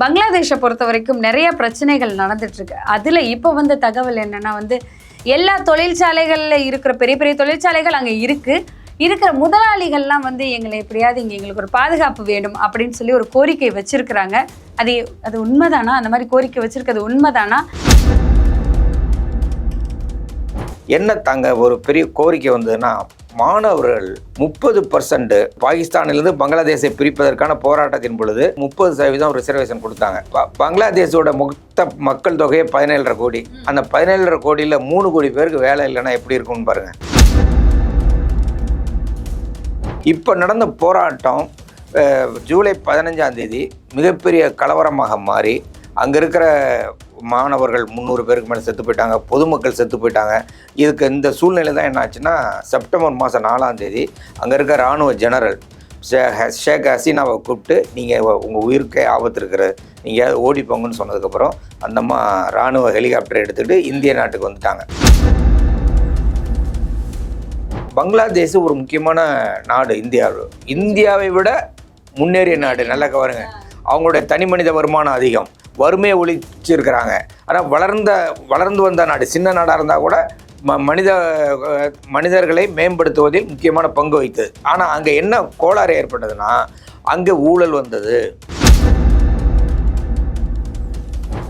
பங்களாதேஷை பொறுத்த வரைக்கும் நிறைய பிரச்சனைகள் நடந்துட்டு இருக்கு. அதுல இப்போ வந்த தகவல் என்னன்னா வந்து எல்லா தொழிற்சாலைகளில் இருக்கிற பெரிய பெரிய தொழிற்சாலைகள் அங்கே இருக்கு. இருக்கிற முதலாளிகள்லாம் வந்து எங்களை எப்படியாவது இங்கே எங்களுக்கு ஒரு பாதுகாப்பு வேண்டும் அப்படின்னு சொல்லி ஒரு கோரிக்கை வச்சிருக்கிறாங்க. அது அது உண்மைதானா? அந்த மாதிரி கோரிக்கை வச்சிருக்கிறது உண்மைதானா? என்ன தாங்க ஒரு பெரிய கோரிக்கை வந்ததுன்னா மாணவர்கள் முப்பது பர்சன்ட் பாகிஸ்தானிலிருந்து பங்களாதேஷை பிரிப்பதற்கான போராட்டத்தின் பொழுது முப்பது சதவீதம் ரிசர்வேஷன் கொடுத்தாங்க. பங்களாதேஷோட மொத்த மக்கள் தொகையே பதினேழரை கோடி. அந்த பதினேழரை கோடியில் மூணு கோடி பேருக்கு வேலை இல்லைன்னா எப்படி இருக்கும்னு பாருங்க. இப்போ நடந்த போராட்டம் ஜூலை பதினஞ்சாம் தேதி மிகப்பெரிய கலவரமாக மாறி அங்கே இருக்கிற மாணவர்கள் முந்நூறு பேருக்கு மேலே செத்து போயிட்டாங்க பொதுமக்கள் செத்து போயிட்டாங்க. இதுக்கு இந்த சூழ்நிலை தான் என்ன ஆச்சுன்னா செப்டம்பர் மாதம் நாலாம் தேதி அங்கே இருக்க இராணுவ ஜெனரல் ஷே- ஷேக் ஹசீனாவை கூப்பிட்டு நீங்கள் உங்கள் உயிருக்கே ஆபத்து இருக்கிற நீங்கள் ஓடி போங்கன்னு சொன்னதுக்கப்புறம் அந்த அம்மா இராணுவ ஹெலிகாப்டர் எடுத்துகிட்டு இந்திய நாட்டுக்கு வந்துட்டாங்க. பங்களாதேஷ் ஒரு முக்கியமான நாடு இந்தியாவில் இந்தியாவை விட முன்னேறிய நாடு. நல்லா கவருங்க அவங்களுடைய தனி மனித வருமானம் அதிகம். வறுமையை ஒழிச்சிருக்கிறாங்க. ஆனால் வளர்ந்த வளர்ந்து வந்த நாடு சின்ன நாடாக இருந்தால் கூட ம மனித மனிதர்களை மேம்படுத்துவதில் முக்கியமான பங்கு வகித்தது. ஆனால் அங்கே என்ன கோளாறு ஏற்பட்டதுன்னா அங்கே ஊழல் வந்தது.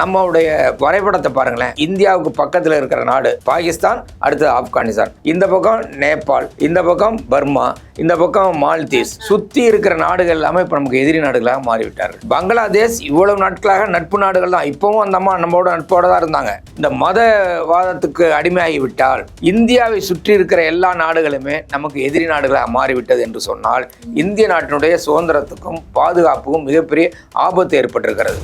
நம்மளுடைய வரைபடத்தை பாருங்களேன். இந்தியாவுக்கு பக்கத்தில் இருக்கிற நாடு பாகிஸ்தான் அடுத்து ஆப்கானிஸ்தான். இந்த பக்கம் நேபாள் இந்த பக்கம் பர்மா இந்த பக்கம் மால்தீவ்ஸ். சுத்தி இருக்கிற நாடுகள் எல்லாமே இப்போ நமக்கு எதிரி நாடுகளாக மாறிவிட்டார்கள். பங்களாதேஷ் இவ்வளவு நாட்களாக நட்பு நாடுகள் தான். இப்பவும் அந்த அம்மா நம்மளோட நட்போட தான் இருந்தாங்க. இந்த மதவாதத்துக்கு அடிமையாகி விட்டால் இந்தியாவை சுற்றி இருக்கிற எல்லா நாடுகளுமே நமக்கு எதிரி நாடுகளாக மாறிவிட்டது என்று சொன்னால் இந்திய நாட்டினுடைய சுதந்திரத்துக்கும் பாதுகாப்புக்கும் மிகப்பெரிய ஆபத்து ஏற்பட்டிருக்கிறது.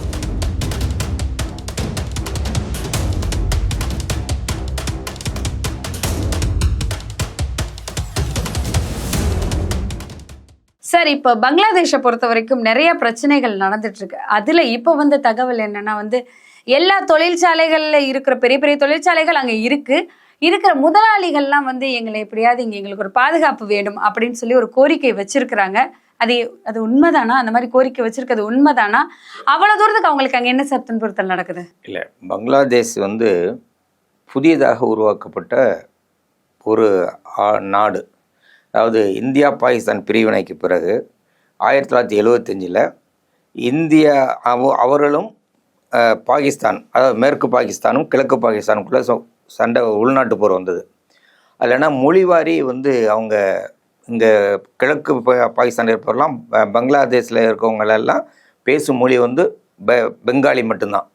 சார் இப்போ பங்களாதேஷை பொறுத்த வரைக்கும் நிறைய பிரச்சனைகள் நடந்துட்டு இருக்கு அதுல இப்போ வந்த தகவல் என்னன்னா வந்து எல்லா தொழிற்சாலைகள்ல இருக்கிற பெரிய பெரிய தொழிற்சாலைகள் அங்க இருக்கு. இருக்கிற முதலாளிகள்லாம் வந்து எங்களை எப்படியாவது இங்க எங்களுக்கு ஒரு பாதுகாப்பு வேண்டும் அப்படின்னு சொல்லி ஒரு கோரிக்கை வச்சிருக்கிறாங்க. அது அது உண்மைதானா? அந்த மாதிரி கோரிக்கை வச்சிருக்கிறது உண்மைதானா? அவ்வளவு தூரத்துக்கு அவங்களுக்கு அங்க என்ன சார் துன்புறுத்தல் நடக்குது? இல்லை பங்களாதேஷ் வந்து புதியதாக உருவாக்கப்பட்ட ஒரு ஆ- நாடு. அதாவது இந்தியா பாகிஸ்தான் பிரிவினைக்கு பிறகு ஆயிரத்தி தொள்ளாயிரத்தி எழுவத்தஞ்சில் இந்தியா அவ அவர்களும் பாகிஸ்தான் அதாவது மேற்கு பாகிஸ்தானும் கிழக்கு பாகிஸ்தானுக்குள்ளே சண்டை உள்நாட்டு போர் வந்தது. அதில் என்ன மொழிவாரி வந்து அவங்க இங்கே கிழக்கு பா- பாகிஸ்தான் இருப்பவரெல்லாம் பங்களாதேஷில் இருக்கவங்களெல்லாம் பேசும் மொழி வந்து பெ பெங்காலி மட்டும்தான்.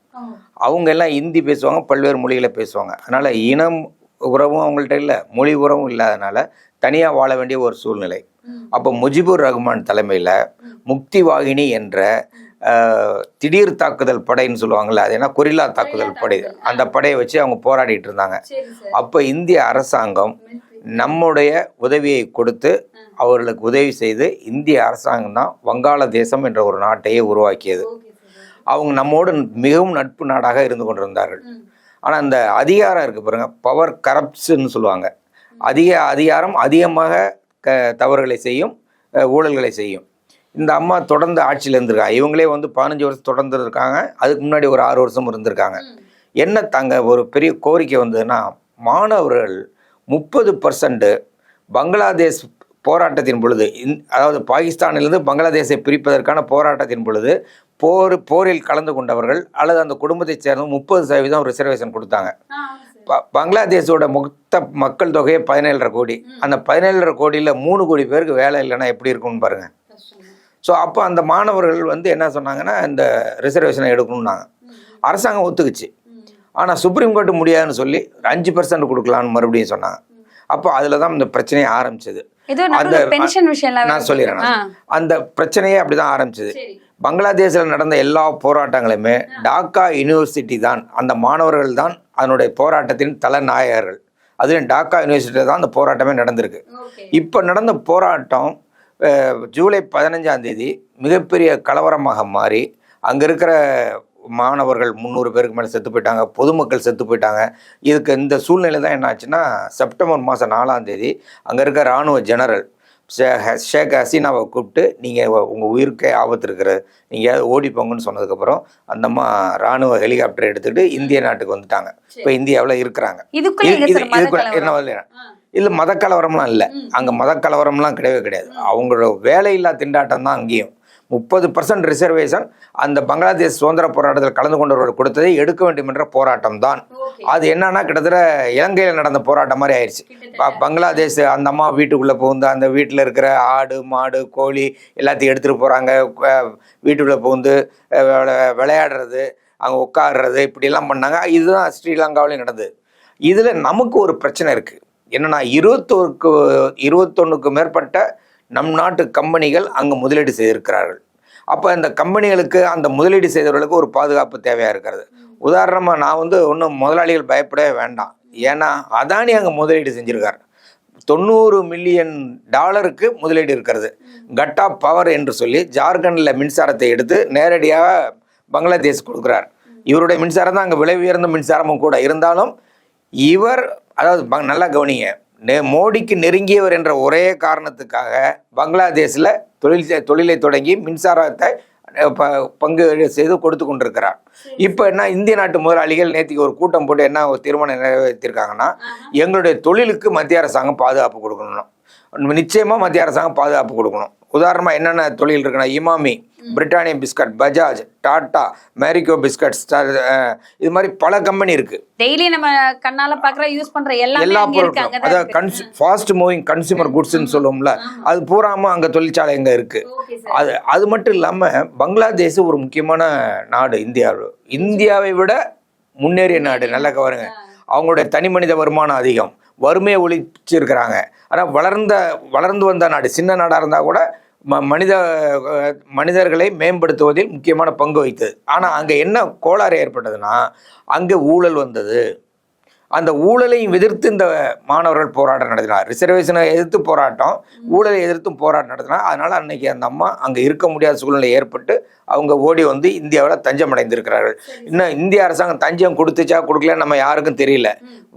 அவங்க எல்லாம் ஹிந்தி பேசுவாங்க பல்வேறு மொழிகளை பேசுவாங்க. அதனால் இனம் உறவும் அவங்கள்ட்ட இல்லை மொழி உறவும் இல்லாதனால தனியாக வாழ வேண்டிய ஒரு சூழ்நிலை. அப்போ முஜிபுர் ரஹ்மான் தலைமையில் முக்தி வாகினி என்ற திடீர் தாக்குதல் படைன்னு சொல்லுவாங்கள்ல அது என்ன? கொரில்லா தாக்குதல் படை. அந்த படையை வச்சு அவங்க போராடிட்டு இருந்தாங்க. அப்போ இந்திய அரசாங்கம் நம்முடைய உதவியை கொடுத்து அவர்களுக்கு உதவி செய்து இந்திய அரசாங்கம் தான் வங்காளதேசம் என்ற ஒரு நாட்டையே உருவாக்கியது. அவங்க நம்மோடு மிகவும் நட்பு நாடாக இருந்து கொண்டிருந்தார்கள். ஆனால் அந்த அதிகாரம் இருக்கு பாருங்க. பவர் கரப்ஷன் சொல்லுவாங்க. அதிக அதிகாரம் அதிகமாக க தவறுகளை செய்யும் ஊழல்களை செய்யும். இந்த அம்மா தொடர்ந்து ஆட்சியில் இருந்திருக்காங்க. இவங்களே வந்து பதினஞ்சு வருஷம் தொடர்ந்து இருக்காங்க. அதுக்கு முன்னாடி ஒரு ஆறு வருஷம் இருந்திருக்காங்க. என்ன தாங்க ஒரு பெரிய கோரிக்கை வந்ததுன்னா மாணவர்கள் முப்பது பர்சன்ட் பங்களாதேஷ் போராட்டத்தின் பொழுது இந்- அதாவது பாகிஸ்தானிலிருந்து பங்களாதேஷை பிரிப்பதற்கான போராட்டத்தின் பொழுது போர் போரில் கலந்து கொண்டவர்கள் அல்லது அந்த குடும்பத்தைச் சேர்ந்த முப்பது சதவீதம் ரிசர்வேஷன் கொடுத்தாங்க. ப- பங்களாதேஷோட மொத்த மக்கள் தொகையே பதினேழரை கோடி. அந்த பதினேழரை கோடியில் மூணு கோடி பேருக்கு வேலை இல்லைன்னா எப்படி இருக்கும்னு பாருங்க. ஸோ அப்போ அந்த மாணவர்கள் வந்து என்ன சொன்னாங்கன்னா இந்த ரிசர்வேஷனை எடுக்கணும்னாங்க. அரசாங்கம் ஒத்துக்குச்சு. ஆனால் சுப்ரீம் கோர்ட்டு முடியாதுன்னு சொல்லி அஞ்சு பர்சன்ட் கொடுக்கலான்னு மறுபடியும் சொன்னாங்க. அப்போ அதில் தான் இந்த பிரச்சனையே ஆரம்பிச்சது. அந்த- பென்ஷன் விஷயம் நான் சொல்லிடுறேன். அந்த பிரச்சனையே அப்படிதான் ஆரம்பிச்சது. பங்களாதேஷில் நடந்த எல்லா போராட்டங்களுமே டாக்கா யூனிவர்சிட்டி தான் அந்த மாணவர்கள் தான் அதனுடைய போராட்டத்தின் தலைநாயகர்கள். அதுவும் டாக்கா யூனிவர்சிட்டியில் தான் அந்த போராட்டமே நடந்திருக்கு. இப்போ நடந்த போராட்டம் ஜூலை பதினஞ்சாம் தேதி மிகப்பெரிய கலவரமாக மாறி அங்கே இருக்கிற மாணவர்கள் முந்நூறு பேருக்கு மேலே செத்து போயிட்டாங்க பொதுமக்கள் செத்து போயிட்டாங்க. இதுக்கு இந்த சூழ்நிலை தான் என்ன ஆச்சுன்னா செப்டம்பர் மாதம் நாலாம் தேதி அங்கே இருக்க இராணுவ ஜெனரல் ஷேக் ஹசீனாவை கூப்பிட்டு நீங்கள் உங்கள் உயிருக்கே ஆபத்து இருக்கிறது நீங்கள் ஓடி போங்கன்னு சொன்னதுக்கப்புறம் அந்த அம்மா ராணுவ ஹெலிகாப்டர் எடுத்துக்கிட்டு இந்திய நாட்டுக்கு வந்துட்டாங்க. இப்போ இந்தியாவில் இருக்கிறாங்க. என்ன இல்லை மத கலவரம்லாம் இல்லை. அங்கே மத கலவரம்லாம் கிடையவே கிடையாது. அவங்களோட வேலையில்லா திண்டாட்டம் தான் அங்கேயும். முப்பது பர்சன்ட் ரிசர்வேஷன் அந்த பங்களாதேஷ் சுதந்திர போராட்டத்தில் கலந்து கொண்டவர்கள் கொடுத்ததை எடுக்க வேண்டும் என்ற போராட்டம் தான் அது என்னன்னா கிட்டத்தட்ட இலங்கையில் நடந்த போராட்டம் மாதிரி ஆயிடுச்சு. பங்களாதேஷ் அந்த அம்மா வீட்டுக்குள்ளே புகுந்து அந்த வீட்டில் இருக்கிற ஆடு மாடு கோழி எல்லாத்தையும் எடுத்துகிட்டு போகிறாங்க வீட்டுக்குள்ளே புகுந்து விளையாடுறது அங்கே உட்காடுறது இப்படிலாம் பண்ணாங்க. இதுதான் ஸ்ரீலங்காவிலையும் நடந்தது. இதில் நமக்கு ஒரு பிரச்சனை இருக்குது என்னன்னா இருபத்தோருக்கு இருபத்தொன்னுக்கு மேற்பட்ட நம் நாட்டு கம்பெனிகள் அங்கே முதலீடு செய்திருக்கிறார்கள். அப்போ இந்த கம்பெனிகளுக்கு அந்த முதலீடு செய்தவர்களுக்கு ஒரு பாதுகாப்பு தேவையாக இருக்கிறது. உதாரணமாக நான் வந்து ஒன்றும் முதலாளிகள் பயப்படவே வேண்டாம். ஏன்னா அதானி அங்கே முதலீடு செஞ்சுருக்கார். தொண்ணூறு மில்லியன் டாலருக்கு முதலீடு இருக்கிறது. கட்டா பவர் என்று சொல்லி ஜார்க்கண்டில் மின்சாரத்தை எடுத்து நேரடியாக பங்களாதேஷ் கொடுக்குறார். இவருடைய மின்சாரம் தான் அங்கே விலை உயர்ந்த மின்சாரமும் கூட. இருந்தாலும் இவர் அதாவது ப- நல்லா கவனிங்க மோடிக்கு நெருங்கியவர் என்ற ஒரே காரணத்துக்காக பங்களாதேஷில் தொழில் தொழிலை தொடங்கி மின்சாரத்தை பங்கு செய்து கொடுத்து கொண்டிருக்கிறார். இப்போ என்ன இந்திய நாட்டு முதலாளிகள் நேற்றுக்கு ஒரு கூட்டம் போட்டு என்ன ஒரு தீர்மானம் நிறைவேற்றிருக்காங்கன்னா எங்களுடைய தொழிலுக்கு மத்திய அரசாங்கம் பாதுகாப்பு கொடுக்கணும். நிச்சயமாக மத்திய அரசாங்கம் பாதுகாப்பு கொடுக்கணும். உதாரணமாக என்னென்ன தொழில் இருக்குன்னா Emami Britannia biscuit Bajaj Tata Marico biscuit இது மாதிரி பல கம்பெனி இருக்குது டெய்லி நம்ம கண்ணால பாக்குற யூஸ் பண்ற எல்லா அங்க இருக்கு பொருட்களும். அதாவது இருக்கு. கன்சு ஃபாஸ்ட் மூவிங் கன்சியூமர் குட்ஸ்ன்னு சொல்லுவோம்ல அது பூராம அங்கே தொழிற்சாலை எங்கே இருக்கு. அது அது மட்டும் இல்லாமல் பங்களாதேஷ் ஒரு முக்கியமான நாடு இந்தியாவில் இந்தியாவை விட முன்னேறிய நாடு. நல்லா கவருங்க அவங்களுடைய தனி மனித வருமானம் அதிகம். வறுமையை ஒழிச்சிருக்கிறாங்க. ஆனால் வளர்ந்த வளர்ந்து வந்த நாடு சின்ன நாடாக இருந்தால் கூட ம மனித மனிதர்களை மேம்படுத்துவதில் முக்கியமான பங்கு வகித்தது. ஆனால் அங்கே என்ன கோளாறு ஏற்பட்டதுன்னா அங்கே ஊழல் வந்தது. அந்த ஊழலையும் எதிர்த்து இந்த மாணவர்கள் போராட்டம் நடத்தினார். ரிசர்வேஷனை எதிர்த்து போராட்டம் ஊழலை எதிர்த்தும் போராட்டம் நடத்தினார். அதனால் அன்னைக்கு அந்த அம்மா அங்கே இருக்க முடியாத சூழ்நிலை ஏற்பட்டு அவங்க ஓடி வந்து இந்தியாவில் தஞ்சம் அடைந்திருக்கிறார்கள் இன்னும் இந்திய அரசாங்கம் தஞ்சம் கொடுத்துச்சா கொடுக்கல நம்ம யாருக்கும் தெரியல.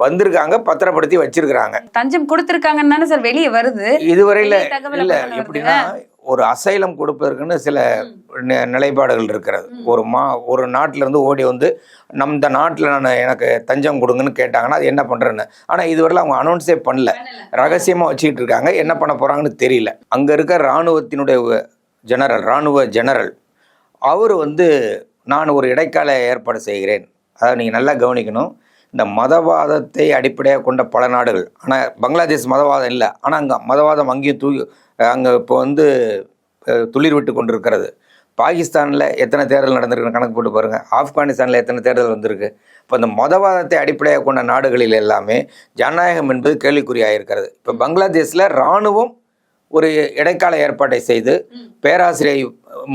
வந்திருக்காங்க பத்திரப்படுத்தி வச்சிருக்கிறாங்க. தஞ்சம் கொடுத்திருக்காங்கன்னு தானே சார் வெளியே வருது? இதுவரையில இல்ல எப்படின்னா ஒரு அசைலம் கொடுப்பதற்குன்னு சில நி- நிலைப்பாடுகள் இருக்கிறது. ஒரு மா ஒரு நாட்டுல இருந்து ஓடி வந்து நம்ம இந்த நாட்டில் நான் எனக்கு தஞ்சம் கொடுங்கன்னு கேட்டாங்கன்னா அது என்ன பண்றேன்னு ஆனா இதுவரையில அவங்க அனௌன்ஸே பண்ணல. ரகசியமா வச்சுக்கிட்டு இருக்காங்க. என்ன பண்ண போறாங்கன்னு தெரியல. அங்க இருக்க இராணுவத்தினுடைய ஜெனரல் இராணுவ ஜெனரல் அவர் வந்து நான் ஒரு இடைக்கால ஏற்பாடு செய்கிறேன். அதாவது நீங்கள் நல்லா கவனிக்கணும். இந்த மதவாதத்தை அடிப்படையாக கொண்ட பல நாடுகள். ஆனால் பங்களாதேஷ் மதவாதம் இல்லை. ஆனால் அங்கே மதவாதம் அங்கேயும் தூ அங்கே இப்போ வந்து துளிர் விட்டு கொண்டிருக்கிறது. பாகிஸ்தானில் எத்தனை தேர்தல் நடந்திருக்குன்னு கணக்கு போட்டு பாருங்கள் ஆப்கானிஸ்தானில் எத்தனை தேர்தல் வந்திருக்கு. இப்போ இந்த மதவாதத்தை அடிப்படையாக கொண்ட நாடுகளில் எல்லாமே ஜனநாயகம் என்பது கேள்விக்குறியாக இருக்கிறது இப்போ பங்களாதேஷில் இராணுவம் ஒரு இடைக்கால ஏற்பாட்டை செய்து பேராசிரியர்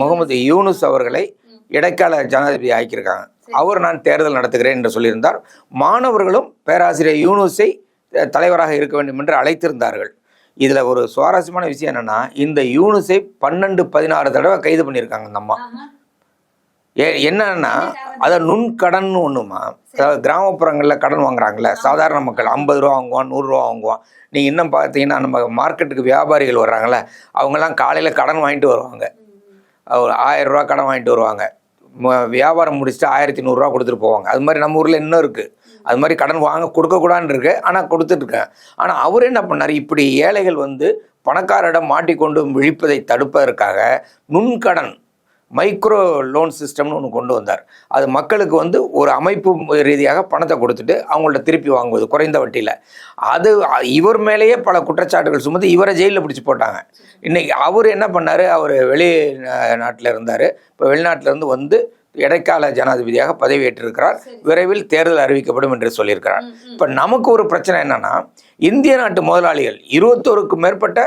முகமது யூனுஸ் அவர்களை இடைக்கால ஜனாதிபதி ஆக்கியிருக்காங்க. அவர் நான் தேர்தல் நடத்துகிறேன் என்று சொல்லியிருந்தார். மாணவர்களும் பேராசிரியர் யூனுஸை தலைவராக இருக்க வேண்டும் என்று அழைத்திருந்தார்கள். இதில் ஒரு சுவாரஸ்யமான விஷயம் என்னன்னா இந்த யூனுஸை பன்னெண்டு பதினாறு தடவை கைது பண்ணியிருக்காங்க இந்த அம்மா. ஏ என்னன்னா அதை நுண்கடன் ஒன்றுமா அதாவது கிராமப்புறங்களில் கடன் வாங்குறாங்கல்ல சாதாரண மக்கள் ஐம்பது ரூபா வாங்குவான் நூறுரூவா வாங்குவான் நீங்கள் இன்னும் பார்த்தீங்கன்னா நம்ம மார்க்கெட்டுக்கு வியாபாரிகள் வர்றாங்கல்ல அவங்கெல்லாம் காலையில் கடன் வாங்கிட்டு வருவாங்க. ஒரு ஆயிரம் ரூபா கடன் வாங்கிட்டு வருவாங்க. வியாபாரம் முடிச்சுட்டு ஆயிரத்தி நூறுரூவா கொடுத்துட்டு போவாங்க. அது மாதிரி நம்ம ஊரில் இன்னும் இருக்குது அது மாதிரி கடன் வாங்க கொடுக்கக்கூடாதுன்னு இருக்கு. ஆனால் கொடுத்துட்ருக்கேன் ஆனால் அவர் என்ன பண்ணார்? இப்படி ஏழைகள் வந்து பணக்காரரிடம் மாட்டிக்கொண்டு விழிப்பதை தடுப்பதற்காக நுண்கடன் மைக்ரோ லோன் சிஸ்டம்னு ஒன்று கொண்டு வந்தார். அது மக்களுக்கு வந்து ஒரு அமைப்பு ரீதியாக பணத்தை கொடுத்துட்டு அவங்கள்ட்ட திருப்பி வாங்குவது குறைந்த வட்டியில். அது இவர் மேலேயே பல குற்றச்சாட்டுகள் சுமந்து இவரை ஜெயிலில் பிடிச்சி போட்டாங்க. இன்றைக்கி அவர் என்ன பண்ணார்? அவர் வெளி நாட்டில் இருந்தார். இப்போ வெளிநாட்டிலேருந்து வந்து இடைக்கால ஜனாதிபதியாக பதவியேற்றிருக்கிறார். விரைவில் தேர்தல் அறிவிக்கப்படும் என்று சொல்லியிருக்கிறார். இப்போ நமக்கு ஒரு பிரச்சனை என்னன்னா இந்திய நாட்டு முதலாளிகள் இருபத்தோருக்கு மேற்பட்ட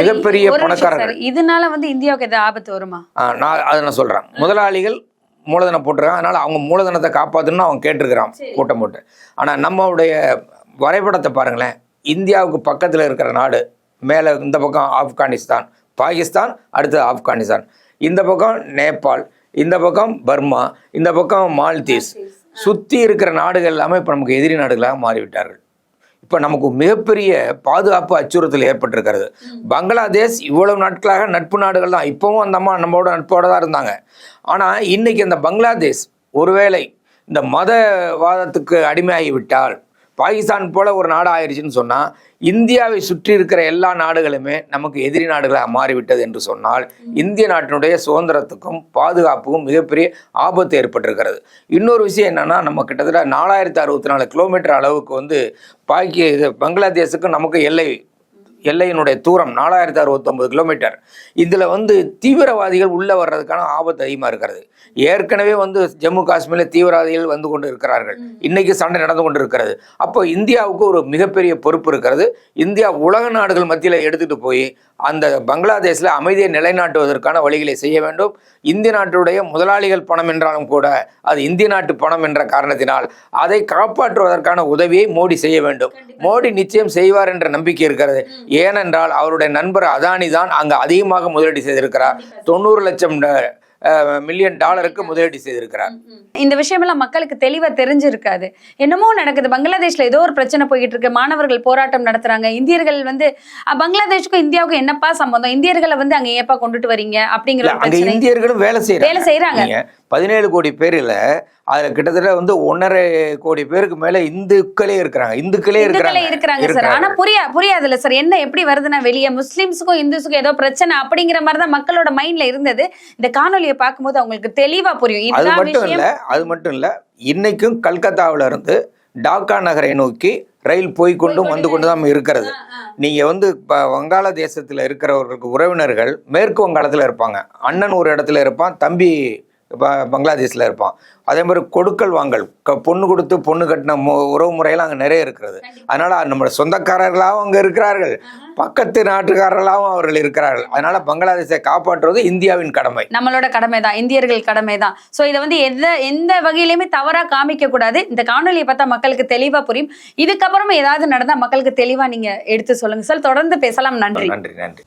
மிகப்பெரிய பணக்காரர்கள். இதனால வந்து இந்தியாவுக்கு எதாவது ஆபத்து வருமா? நான் அதை நான் சொல்கிறேன் முதலாளிகள் மூலதனம் போட்டிருக்காங்க. அதனால் அவங்க மூலதனத்தை காப்பாற்றணும்னு அவங்க கேட்டிருக்கிறான் கூட்டம் போட்டு. ஆனால் நம்மளுடைய வரைபடத்தை பாருங்களேன். இந்தியாவுக்கு பக்கத்தில் இருக்கிற நாடு மேலே இந்த பக்கம் ஆப்கானிஸ்தான் பாகிஸ்தான் அடுத்து ஆப்கானிஸ்தான். இந்த பக்கம் நேபாள் இந்த பக்கம் பர்மா இந்த பக்கம் மால்தீவ்ஸ். சுற்றி இருக்கிற நாடுகள் எல்லாமே இப்போ நமக்கு எதிரி நாடுகளாக மாறிவிட்டார்கள். இப்போ நமக்கு மிகப்பெரிய பாதுகாப்பு அச்சுறுத்தல் ஏற்பட்டிருக்கிறது. பங்களாதேஷ் இவ்வளவு நாட்களாக நட்பு நாடுகள் தான். இப்போவும் அந்த அம்மா நம்மளோட நட்போட தான் இருந்தாங்க. ஆனால் இன்னைக்கு அந்த பங்களாதேஷ் ஒருவேளை இந்த மதவாதத்துக்கு அடிமையாகிவிட்டால் பாகிஸ்தான் போல ஒரு நாடு ஆயிடுச்சுன்னு சொன்னால் இந்தியாவை சுற்றி இருக்கிற எல்லா நாடுகளுமே நமக்கு எதிரி நாடுகளாக மாறிவிட்டது என்று சொன்னால் இந்திய நாட்டினுடைய சுதந்திரத்துக்கும் பாதுகாப்புக்கும் மிகப்பெரிய ஆபத்து ஏற்பட்டிருக்கிறது. இன்னொரு விஷயம் என்னென்னா நம்ம கிட்டத்தட்ட நாலாயிரத்தி அறுபத்தி நாலு கிலோமீட்டர் அளவுக்கு வந்து பாக்கி இது பங்களாதேஷுக்கும் நமக்கு எல்லை எல்லையினுடைய தூரம் நாலாயிரத்தி அறுபத்தொம்பது கிலோமீட்டர். இதில் வந்து தீவிரவாதிகள் உள்ளே வர்றதுக்கான ஆபத்து அதிகமாக இருக்கிறது. ஏற்கனவே வந்து ஜம்மு காஷ்மீரில் தீவிரவாதிகள் வந்து கொண்டு இருக்கிறார்கள். இன்னைக்கு சண்டை நடந்து கொண்டு இருக்கிறது. அப்போ இந்தியாவுக்கு ஒரு மிகப்பெரிய பொறுப்பு இருக்கிறது. இந்தியா உலக நாடுகள் மத்தியில் எடுத்துகிட்டு போய் அந்த பங்களாதேஷில் அமைதியை நிலைநாட்டுவதற்கான வழிகளை செய்ய வேண்டும். இந்திய நாட்டுடைய முதலாளிகள் பணம் என்றாலும் கூட அது இந்திய நாட்டு பணம் என்ற காரணத்தினால் அதை காப்பாற்றுவதற்கான உதவியை மோடி செய்ய வேண்டும். மோடி நிச்சயம் செய்வார் என்ற நம்பிக்கை இருக்கிறது. ஏனென்றால் அவருடைய நண்பர் அதானி தான் அங்கு அதிகமாக முதலீடு செய்திருக்கிறார். தொண்ணூறு லட்சம் மில்லியன் டாலருக்கு முதலீடு செய்திருக்கிறார். இந்த விஷயமெல்லாம் மக்களுக்கு தெளிவா தெரிஞ்சிருக்காது. என்னமோ நடக்குது. பங்களாதேஷ்ல ஏதோ ஒரு பிரச்சனை போயிட்டு இருக்கு. மாணவர்கள் போராட்டம் நடத்துறாங்க. இந்தியர்கள் வந்து பங்களாதேஷ்க்கும் இந்தியாவுக்கும் என்னப்பா சம்பந்தம்? இந்தியர்களை வந்து அங்க ஏப்பா கொண்டுட்டு வரீங்க? அப்படிங்கிற இந்தியர்களும் வேலை செய்யறாங்க. வேலை செய்யறாங்க. பதினேழு கோடி பேர்ல அதுல கிட்டத்தட்ட வந்து ஒன்னரை கோடி பேருக்கு மேல இந்துக்களே இருக்கிறாங்க. இந்துக்களே இருக்கிறாங்க. இருக்கிறாங்க சார் ஆனா புரியா புரியாதுல்ல சார் என்ன எப்படி வருதுன்னா வெளியே முஸ்லிம்ஸுக்கும் இந்துஸுக்கும் ஏதோ பிரச்சனை அப்படிங்கிற மாதிரி தான் மக்களோட மைண்ட்ல இருந்தது. இந்த காணொலியை பார்க்கும்போது அவங்களுக்கு தெளிவா புரியும். அது மட்டும் இல்ல அது மட்டும் இல்ல இன்னைக்கும் கல்கத்தாவுல இருந்து டாக்கா நகரை நோக்கி ரயில் போய் கொண்டும் வந்து கொண்டு தான் இருக்கிறது. நீங்க வந்து இப்போ வங்காளதேசத்துல இருக்கிறவர்களுக்கு உறவினர்கள் மேற்கு வங்காளத்துல இருப்பாங்க. அண்ணன் ஒரு இடத்துல இருப்பான் தம்பி பங்களாதேஷ்ல இருப்பான். அதே மாதிரி கொடுக்கல் வாங்கல். க- பொண்ணு கொடுத்து பொண்ணு கட்டின மு- உறவு முறையெல்லாம் அங்கே நிறைய இருக்கிறது. அதனால நம்ம சொந்தக்காரர்களாகவும் அங்கே இருக்கிறார்கள். பக்கத்து நாட்டுக்காரர்களாகவும் அவர்கள் இருக்கிறார்கள். அதனால பங்களாதேஷை காப்பாற்றுவது இந்தியாவின் கடமை. நம்மளோட கடமை தான் இந்தியர்கள் கடமை தான் ஸோ இதை வந்து எந்த எந்த வகையிலுமே தவறா காமிக்க கூடாது இந்த காணொலியை பார்த்தா மக்களுக்கு தெளிவா புரியும். இதுக்கப்புறமா ஏதாவது நடந்தா மக்களுக்கு தெளிவா நீங்க எடுத்து சொல்லுங்க. சார் தொடர்ந்து பேசலாம். நன்றி. நன்றி நன்றி.